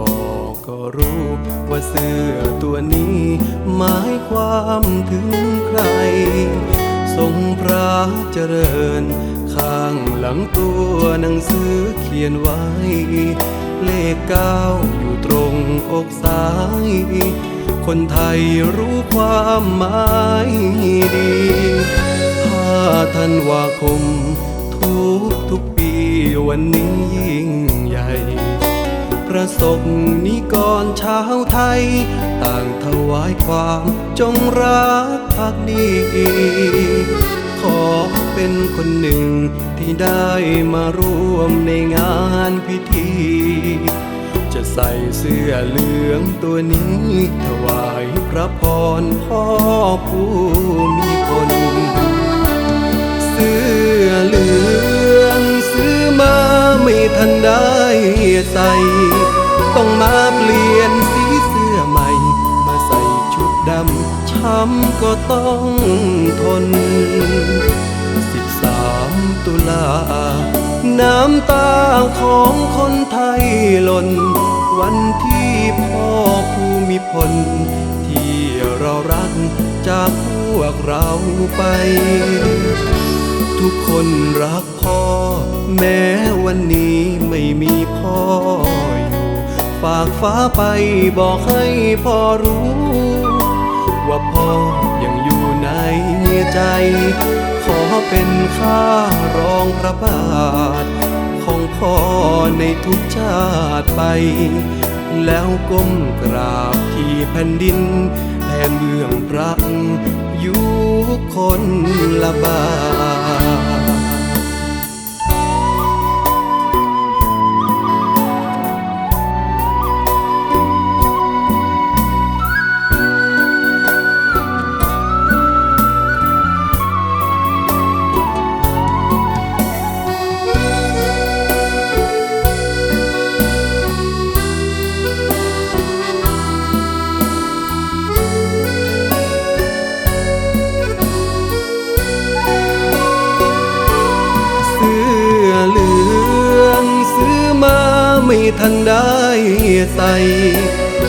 บอกก็รู้ว่าเสื้อตัวนี้หมายความถึงใคร ทรงพระเจริญ ข้างหลังตัวหนังสือเขียนไว้ เลขเก้าอยู่ตรงอกซ้าย คนไทยรู้ความหมายดีห้าธันวาคม ทุกทุกปีวันนี้ยิ่ง ประสบนิกรชาวไทย ต่างถวายความจงรักภักดีขอเป็นคนหนึ่งที่ได้มาร่วมในงานพิธี จะใส่เสื้อเหลืองตัวนี้ถวายพระพรพ่อผู้มีคนเสื้อเหลืองซื้อมาไม่ทันได้ ใส่ ต้องมาเปลี่ยนสีเสื้อใหม่ มาใส่ชุดดำช้ำก็ต้องทน13ตุลา น้ำตาของคนไทยหล่น วันที่พ่อผู้มีพล ที่เรารักจากพวกเราไป ทุกคนรักพ่อ แม้วันนี้ไม่มีพ่ออยู่ ฝากฟ้าไปบอกให้พ่อรู้ ว่าพ่อยังอยู่ในใจ ขอเป็นข้ารองพระบาท ของพ่อในทุกชาติไป แล้วก้มกราบที่แผ่นดินแทน เบื้องพระอยู่คนละบา ไม่ทันได้ใส่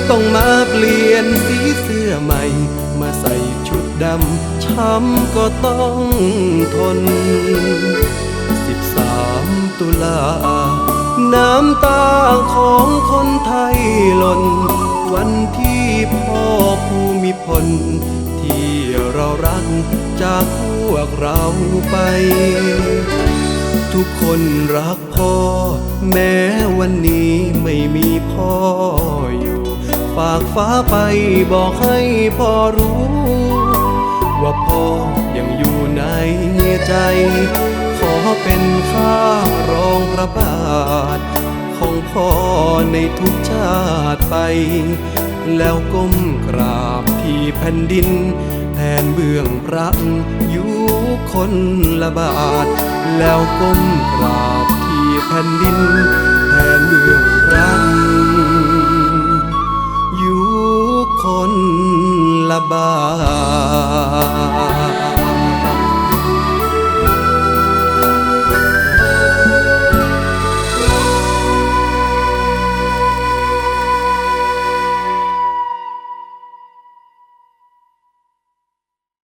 ต้องมาเปลี่ยนสีเสื้อใหม่ มาใส่ชุดดำช้ำก็ต้องทน13ตุลา น้ำตาของคนไทยหล่น วันที่พ่อผู้มีพล ที่เรารักจากพวกเราไป ทุกคนรักพ่อ แม้วันนี้ไม่มีพ่ออยู่ ฝากฟ้าไปบอกให้พ่อรู้ ว่าพ่อยังอยู่ในใจ ขอเป็นข้ารองพระบาท ของพ่อในทุกชาติไป แล้วก้มกราบที่แผ่นดิน ทนเบื้องพระอยู่คนละบาท แล้วก้มกราบที่แผ่นดิน แทนเบื้องพระอยู่คนละบาท